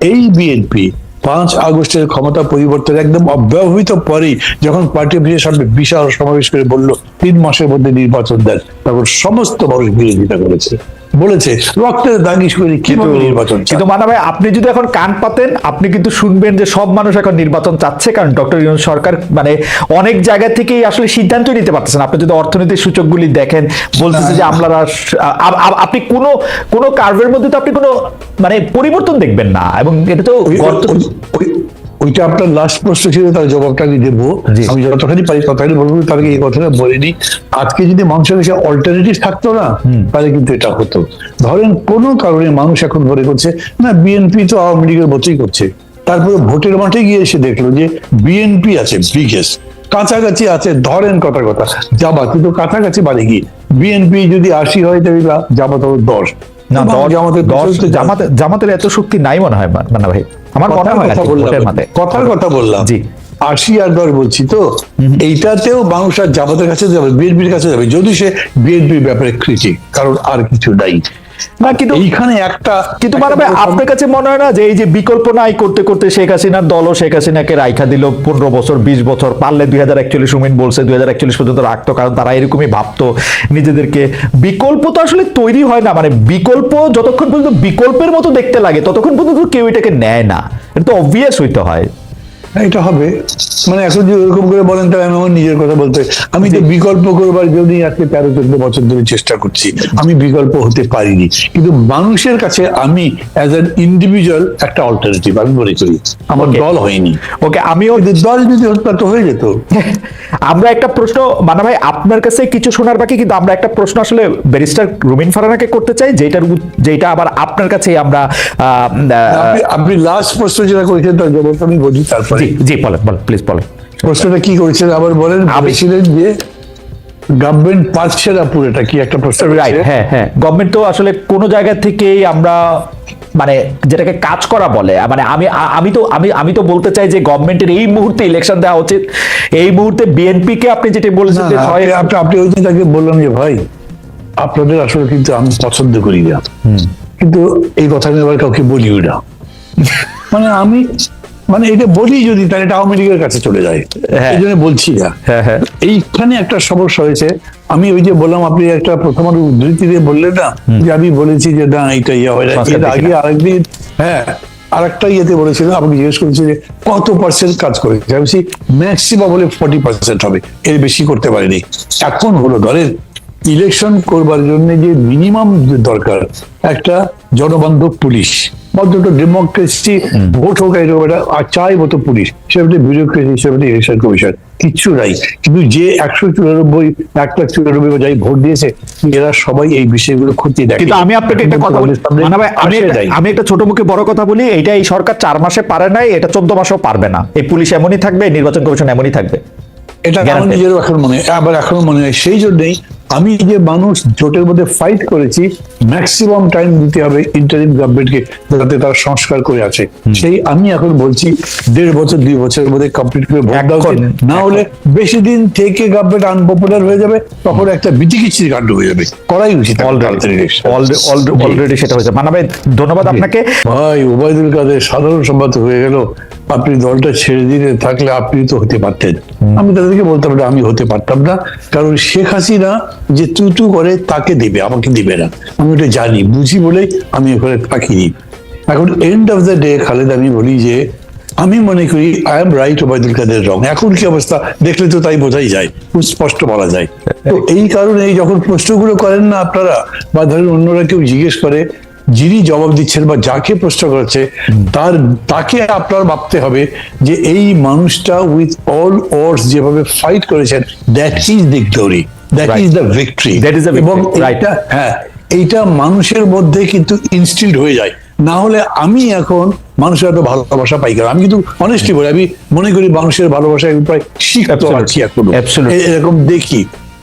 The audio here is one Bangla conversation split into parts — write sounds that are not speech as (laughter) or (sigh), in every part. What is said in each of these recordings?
এই বিএনপি পাঁচ আগস্টের ক্ষমতা পরিবর্তন একদম অব্যবহৃত পরেই যখন পার্টি অফিসের সামনে বিশাল সমাবেশ করে বলল, তিন মাসের মধ্যে নির্বাচন দেন তখন সমস্ত মানুষ বিরোধিতা করেছে। বলেছে রক্তের দাগিস করে কীভাবে নির্বাচন কিন্তু মানা ভাই আপনি যদি এখন কান পাতেন আপনি কিন্তু শুনবেন যে সব মানুষ এখন নির্বাচন চাচ্ছে কারণ ডক্টর ইউনুস সরকার মানে অনেক জায়গা থেকেই আসলে সিদ্ধান্তই নিতে পারতেছেন। আপনি যদি অর্থনৈতিক সূচকগুলি দেখেন বলতেছে যে আমরা আপনি কোনো কোনো কার্ভের মধ্যে তো আপনি কোনো মানে পরিবর্তন দেখবেন না এবং এটা তো ওইটা আপনার লাস্ট প্রশ্ন ছিল তার জবাবটা আমি দেবো। আমি যতখানি পারি ততখানি বলব আগে এই কথাটা বলিনি। আজকে যদি মানুষের কাছে অল্টারনেটিভ থাকতো না তাহলে কিন্তু এটা হতো। ধরেন কোনো কারণে মানুষ এখন মনে করছে না বিএনপি তো আওয়ামী লীগের মতোই করছে। তারপরে ভোটের মাঠে গিয়ে এসে দেখল যে বিএনপি আছে বিগেস্ট কাছাকাছি আছে ধরেন কথা কথা। যাবা কিন্তু কাছাকাছি বাড়ি গিয়ে বিএনপি যদি আশি হয় তাহলে যাবা তবে দশ। না জামাতের জামাতের এত শক্তি নাই মনে হয় মানে ভাই। আমার কথা হয় কথার কথা বললাম। জি। আশি আর দশ বলছি তো এইটাতেও মানুষ আর জামাতের কাছে যাবে বিএনপির কাছে যাবে যদি সে বিএনপির ব্যাপারে ক্রিটিক কারণ আর কিছু নাই। না কিন্তু এইখানে একটা কিন্তু একটা মানে আপনার কাছে মনে হয় না যে এই যে বিকল্প নাই করতে করতে শেখ হাসিনার দলও শেখ হাসিনাকে রাইখা দিল পনেরো বছর বিশ বছর পারলে দুই হাজার একচল্লিশ উমিন বলছে দুই হাজার একচল্লিশ পর্যন্ত রাখতো কারণ তারা এরকমই ভাবতো নিজেদেরকে। বিকল্প তো আসলে তৈরি হয় না মানে বিকল্প যতক্ষণ পর্যন্ত বিকল্পের মতো দেখতে লাগে ততক্ষণ পর্যন্ত কেউ এটাকে নেয় না। এটা তো অবভিয়াস হইতে হ্যাঁ, এটা হবে। মানে এখন যদি ওরকম করে বলেন তাহলে আমি আমার নিজের কথা বলতে আমি তো বিকল্প করবার জন্য আজকে তেরো চোদ্দ বছর ধরে চেষ্টা করছি। আমি বিকল্প হতে পারিনি। কিন্তু মানুষের কাছে আমি অ্যাজ অ্যান ইন্ডিভিজুয়াল একটা অল্টারনেটিভ আমি মনে করি। আমার দল হয়নি। ওকে আমিও দল যদি হতো তা তো হয়ে যেত। (laughs) আমরা একটা প্রশ্ন মানে ভাই আপনার কাছে কিছু শোনার বাকি? কিন্তু আমরা একটা প্রশ্ন আসলে ব্যারিস্টার রুমিন ফারানাকে করতে চাই যেটার যেটা আবার আপনার কাছেই আমরা আপনি লাস্ট প্রশ্ন যেটা করেছেন তার জবাবটা আমি বলি তারপরে জি জি বলেন বলেন প্লিজ বলেন। প্রশ্নটা কি করেছেন আবার বলেন বলেছিলেন যে গভর্নমেন্ট পাচ্ছে না পুরোটা কি একটা প্রশ্ন রাইট হ্যাঁ হ্যাঁ। গভর্নমেন্ট তো আসলে কোনো জায়গা থেকেই আমরা মানে যেটাকে কাজ করা বলে মানে আমি আমি তো আমি আমি তো বলতে চাই যে গভর্নমেন্টের এই মুহূর্তে ইলেকশন দেওয়া উচিত। এই মুহূর্তে বিএনপি কে আপনি যেটা বলেছেন যে আপনি- ওই দিন তাকে বললাম যে ভাই আপনাদের আসলে কিন্তু আমি পছন্দ করি না। কিন্তু এই কথা আমি আবার কাউকে বলিও না। (laughs) মানে আমি মানে এটা বলি যদি তাহলে এটা আওয়ামী লীগের কাছে চলে যায়। হ্যাঁ। এই জন্য বলছি না হ্যাঁ হ্যাঁ। এইখানে একটা সমস্যা হয়েছে। আমি ওই যে বললাম আপনি একটা প্রথম উদ্ধৃতি দিয়ে বললেন না যে আমি বলেছি যে না এটা ইয়ে হয় না। এর আগে। আরেকদিন হ্যাঁ আরেকটা ইয়েতে বলেছিলাম আমাকে জিজ্ঞেস করেছে যে কত পার্সেন্ট কাজ করেছে? আমি ম্যাক্সিমাম হলে ফর্টি পার্সেন্ট হবে। এর বেশি করতে পারিনি। এখন হলো ধরেন ইলেকশন করবার জন্য যে মিনিমাম দরকার একটা জনবান্ধব পুলিশ। অন্তত ডেমোক্রেসি ভোট হোক এরকম একটা চাই মতো পুলিশ। সেটা বিউরোক্রেসি সেটা ইলেকশন কমিশন কিচ্ছু নাই। কিন্তু যে একশো চুরানব্বই এক লাখ চুরানব্বই যাই ভোট দিয়েছে এরা সবাই এই বিষয়গুলো দেখে। কিন্তু আমি আপনাকে একটা কথা বলি মানা আমি। আমি একটা ছোট মুখে বড় কথা বলি এটা এই সরকার চার মাসে পারে নাই এটা চোদ্দ মাসেও পারবে না। এই পুলিশ এমনই থাকবে নির্বাচন কমিশন এমনই থাকবে। এটা আমার নিজেরও এখন মনে হয় আবার এখনও মনে হয় সেই জন্যই আমি যে মানুষ জোটের মধ্যে ফাইট করেছি ম্যাক্সিমাম টাইম দিতে হবে ইন্টারিম গভর্নমেন্টকে যাতে তারা সংস্কার করে আছে। সেই আমি এখন বলছি দেড় বছর দুই বছরের মধ্যে কমপ্লিট করে ভোট দেওয়া না হলে বেশি দিন থেকে গভর্নমেন্ট আনপপুলার হয়ে যাবে তখন একটা বিচিকিচির কাণ্ড হয়ে যাবে। করাই উচিত। অলরেডি সেটা হয়েছে। মানা ভাই ধন্যবাদ আপনাকে। ভাই ওবায়দুল কাদের সাধারণ সম্পাদক হয়ে গেল। আপনি দলটা ছেড়ে দিতে থাকলে আপনি তো হতে পারতেন। আমি তাদেরকে বলতাম না, আমি হতে পারতাম না। কারণ শেখ হাসিনা যে তুতু করে তাকে দেবে, আমাকে দিবে না। আমি ওটা জানি, বুঝি বলেই আমি ওখানে থাকিনি। এখন end of the day Khaled, আমি বলি যে, আমি মনে করি I am right Obaidul Quader wrong এখন কি অবস্থা? দেখলে তো তাই বোঝাই যায়, খুব স্পষ্ট বলা যায়। তো এই কারণে যখন প্রশ্নগুলো করেন না আপনারা, বা ধরেন অন্যরা কেউ জিজ্ঞেস করে যিনি জবাব দিচ্ছেন বা যাকে প্রশ্ন করছে তার তাকে আপনার ভাবতে হবে যে এই মানুষটা উইথ অল ওয়ার্স যেভাবে ফাইট করেছেন that is the glory that is the victory is the এবং. এইটা হ্যাঁ এইটা মানুষের মধ্যে কিন্তু ইনস্টিল্ড হয়ে যায়। না হলে আমি এখন মানুষের এত ভালোবাসা পাই কারণ আমি কিন্তু অনেস্টলি বলি আমি মনে করি মানুষের ভালোবাসা আমি প্রায় শিখতে পারছি এখনও। এরকম দেখি।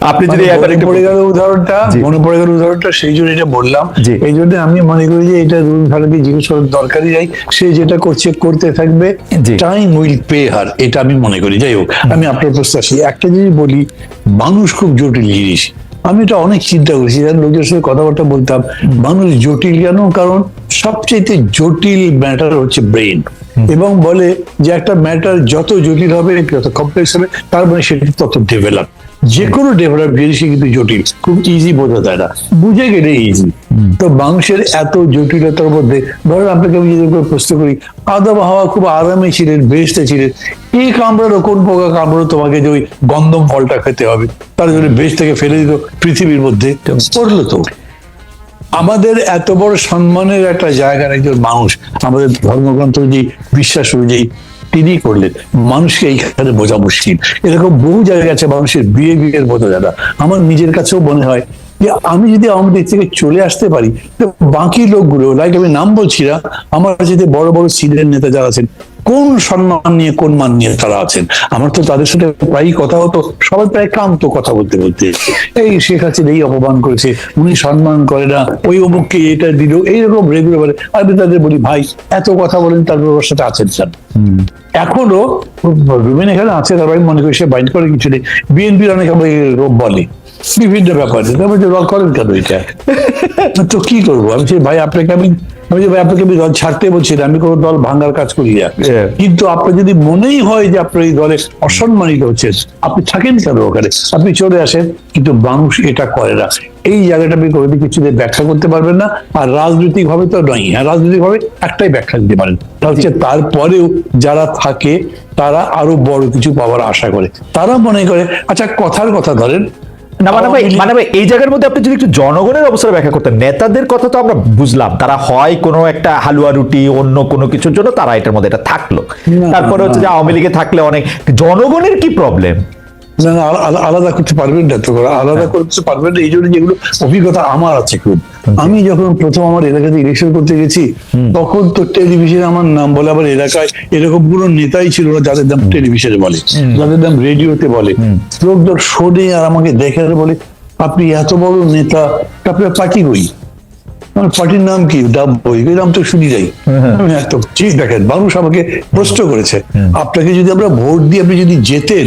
আপনি যদি মানে উদাহরণটা। মনে সেই জন্য এটা বললাম। এই জন্য আমি মনে করি যে এটা রুল জিজ্ঞেস করার দরকারই নাই। সে যেটা করছে করতে থাকবে। টাইম উইল পে হার এটা আমি মনে করি। যাই হোক আমি আপনার একটা জিনিস বলি মানুষ খুব জটিল জিনিস। আমি এটা অনেক চিন্তা করেছি। যারা লোকের সাথে কথাবার্তা বলতাম মানুষ জটিল কেন? কারণ সবচেয়ে জটিল ম্যাটার হচ্ছে ব্রেন এবং বলে যে একটা ম্যাটার যত জটিল হবে যত কমপ্লেক্স হবে তার মানে সেটি তত ডেভেলপ যে কোনো ডেভেলপ জিনিসই কিন্তু জটিল। খুব ইজি বোঝা যায় না। বুঝে গেলে ইজি তো মানুষের এত জটিলতার মধ্যে ধরেন আপনাকে আমি যদি প্রশ্ন করি আদম হাওয়া খুব আরামে ছিলেন বেসতে ছিলেন, কি কামড়ালো, কোন পোকা কামড়ালো, তোমাকে যে ওই গন্ধম ফলটা খেতে হবে? তার জন্য বেশ থেকে ফেলে দিত পৃথিবীর মধ্যে। পড়ল তো। আমাদের এত বড় সম্মানের একটা জায়গার একজন মানুষ, আমাদের ধর্মগ্রন্থ যে বিশ্বাস অনুযায়ী তিনি করলেন। মানুষকে এইখানে বোঝা মুশকিল। এরকম বহু জায়গা আছে মানুষের বিয়ে বিয়ের বোঝা যারা আমার নিজের কাছেও মনে হয় যে আমি যদি আমার দিক থেকে চলে আসতে পারি, তো বাকি লোকগুলো লাইক আমি নাম বলছি না, আমার যদি বড় বড় সিনিয়র নেতা যারা আছেন, কোন সম্মান নিয়ে, কোন মান নিয়ে তারা আছেন? আমার তো তাদের সাথে প্রায়ই কথা হতো, সবাই প্রায় কান্ত কথা বলতে বলতে। এই শেখ হাসিনা এই অপমান করেছে, উনি সম্মান করে না, ওই অমুককে এটা দিল, এইরকম রেগুলার আমি তাদের বলি, ভাই, এত কথা বলেন তারপর ওর সাথে আছেন স্যার এখনও রুমেন এখানে আছে আমি মনে করি সে বাইন্ড করে, কিছু নেই। বিএনপির অনেক রোগ বলে। বিভিন্ন ব্যাপারে তারপর যে রল করেন কেন এটা? তো কি করব? আমি ভাই আপনাকে আমি আমি যে ভাই আপনাকে আমি দল ছাড়তে বলছি না আমি কোনো দল ভাঙার কাজ করি না। কিন্তু আপনার যদি মনেই হয় যে আপনার এই দলে অসম্মানিত হচ্ছেন আপনি থাকেন কেন ওখানে? আপনি চলে আসেন কিন্তু মানুষ এটা করে না। এই জায়গাটা আপনি কোনো কিছুতে ব্যাখ্যা করতে পারবেন না আর রাজনৈতিক ভাবে তো নয়। হ্যাঁ রাজনৈতিক ভাবে একটাই ব্যাখ্যা দিতে পারেন। তা হচ্ছে তারপরেও যারা থাকে তারা আরও বড় কিছু পাওয়ার আশা করে। তারা মনে করে আচ্ছা কথার কথা ধরেন না মানে ভাই মানে ভাই এই জায়গার মধ্যে আপনি যদি একটু জনগণের অবস্থা ব্যাখ্যা করতেন নেতাদের কথা তো আমরা বুঝলাম তারা হয় কোনো একটা হালুয়া রুটি অন্য কোনো কিছুর জন্য তারা এটার মধ্যে এটা থাকল। তারপরে হচ্ছে যে আওয়ামী লীগে থাকলে অনেক জনগণের কি প্রবলেম না আলাদা করতে পারবেন না তো আলাদা করতে পারবেন না এই জন্য যেগুলো অভিজ্ঞতা আমার আছে খুব। আমি যখন প্রথম আমার এলাকাতে ইলেকশন করতে গেছি তখন তো টেলিভিশনে আমার নাম বলে আবার এলাকায় এরকম কোনো নেতাই ছিল না যাদের নাম টেলিভিশনে বলে যাদের নাম রেডিওতে বলে। লোকজন শোনে আর আমাকে দেখে বলে আপনি এত বড় নেতা আপনার পার্টি কই? আমার পার্টির নাম কি? ডাব বই এই নাম তো শুনি যাই আমি এত ঠিক দেখেন মানুষ আমাকে প্রশ্ন করেছে আপনাকে যদি আমরা ভোট দিয়ে আপনি যদি জেতেন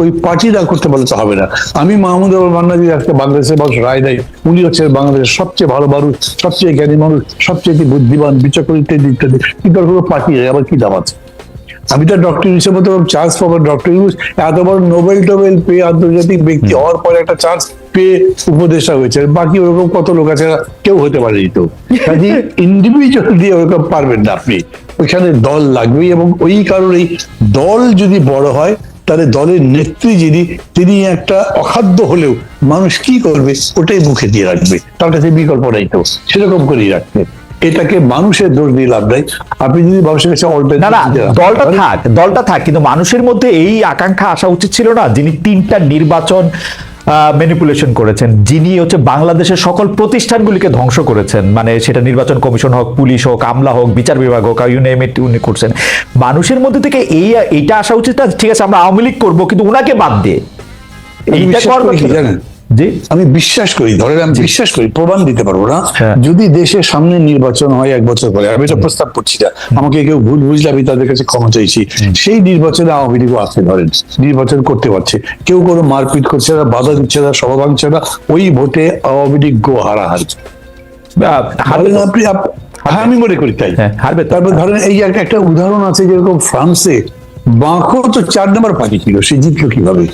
ওই পার্টি না করতে বলতে হবে না। আমি মাহমুদ আবুল মান্না একটা বাংলাদেশের মানুষ রায় দেয় উনি হচ্ছে বাংলাদেশের সবচেয়ে ভালো মানুষ, সবচেয়ে জ্ঞানী মানুষ, সবচেয়ে বুদ্ধিমান বিচক্ষণ ইত্যাদি ইত্যাদি। আর কোনো পার্টি আবার কি দাম আছে? আমি তো ডক্টর ইউসের মতো চান্স পাবো ডক্টর ইউস এত বড় নোবেল টোবেল পেয়ে আন্তর্জাতিক ব্যক্তি হওয়ার পরে একটা চান্স পেয়ে উপদেষ্টা হয়েছে। বাকি ওরকম কত লোক আছে, কেউ হতে পারেনি তো। ইন্ডিভিজুয়াল দিয়ে ওরকম পারবেন না আপনি। ওইখানে দল লাগবেই এবং ওই কারণেই দল যদি বড় হয় তাহলে দলের নেত্রী যিনি তিনি একটা অখাদ্য হলেও মানুষ কি করবে? ওটাই মুখে দিয়ে রাখবে। তার কাছে বিকল্প নাই তো। সেরকম করেই রাখবে। এটাকে মানুষের দোষ দিয়ে লাভ নাই। আপনি যদি মানুষের কাছে না না দলটা থাক দলটা থাক কিন্তু মানুষের মধ্যে এই আকাঙ্ক্ষা আসা উচিত ছিল না? যিনি তিনটা নির্বাচন ম্যানিপুলেশন করেছেন। যিনি হচ্ছে বাংলাদেশের সকল প্রতিষ্ঠানগুলিকে ধ্বংস করেছেন মানে সেটা নির্বাচন কমিশন হোক পুলিশ হোক আমলা হোক বিচার বিভাগ হোক ইউনেমিট উনি করছেন। মানুষের মধ্যে থেকে এই এইটা আসা উচিত না ঠিক আছে আমরা আওয়ামী লীগ করব কিন্তু ওনাকে বাদ দিয়ে। এইটা বিশ্বাস করব কি জানেন? জি আমি বিশ্বাস করি ধরেন আমি বিশ্বাস করি প্রমাণ দিতে পারব না। হ্যাঁ। যদি দেশের সামনে নির্বাচন হয় এক বছর পরে আমি এটা প্রস্তাব করছি না আমাকে কেউ ভুল বুঝলে আমি তাদের কাছে ক্ষমা চাইছি। সেই নির্বাচনে আওয়ামী লীগও আছে ধরেন নির্বাচন করতে পারছে। কেউ কোনো মারপিট করছে না বাধা দিচ্ছে না সভা ভাঙছে না ওই ভোটে আওয়ামী লীগ গো ধরেন আপনি হ্যাঁ আমি মনে করি তাই। হ্যাঁ, হারবে তারপর ধরেন এই একটা উদাহরণ আছে যেরকম ফ্রান্সে বাঁকো তো চার নম্বর পার্টি ছিল সে জিতলো কীভাবে?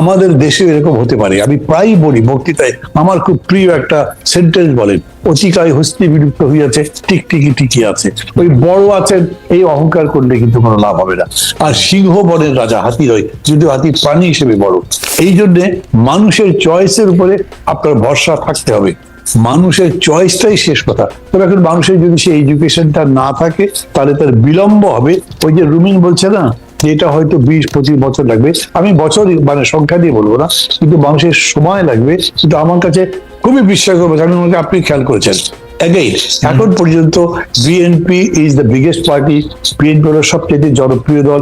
আমাদের দেশে এরকম হতে পারে। আমি প্রায়ই বলি বক্তৃতায় আমার খুব প্রিয় একটা সেন্টেন্স বলেন অচিকায় হস্তি বিলুপ্ত হইয়াছে টিকটিকি টিকি আছে। ওই বড় আছেন এই অহংকার করলে কিন্তু কোনো লাভ হবে না। আর সিংহ বনের রাজা হাতি রয় যদিও হাতি প্রাণী হিসেবে বড়। এই জন্যে মানুষের চয়েসের উপরে আপনার ভরসা থাকতে হবে। মানুষের চয়েসটাই শেষ কথা। তবে এখন মানুষের যদি সেই এডুকেশনটা না থাকে তাহলে তার বিলম্ব হবে। ওই যে রুমিন বলছে না যে এটা হয়তো বিশ, পঁচিশ বছর লাগবে। আমি বছর মানে সংখ্যা দিয়ে বলব না, কিন্তু মানুষের সময় লাগবে। কিন্তু আমার কাছে খুবই বিশ্বাস করব আমি আমাকে আপনি খেয়াল করেছেন। এখন পর্যন্ত BNP is the biggest party BNP হলো সবচেয়ে জনপ্রিয় দল।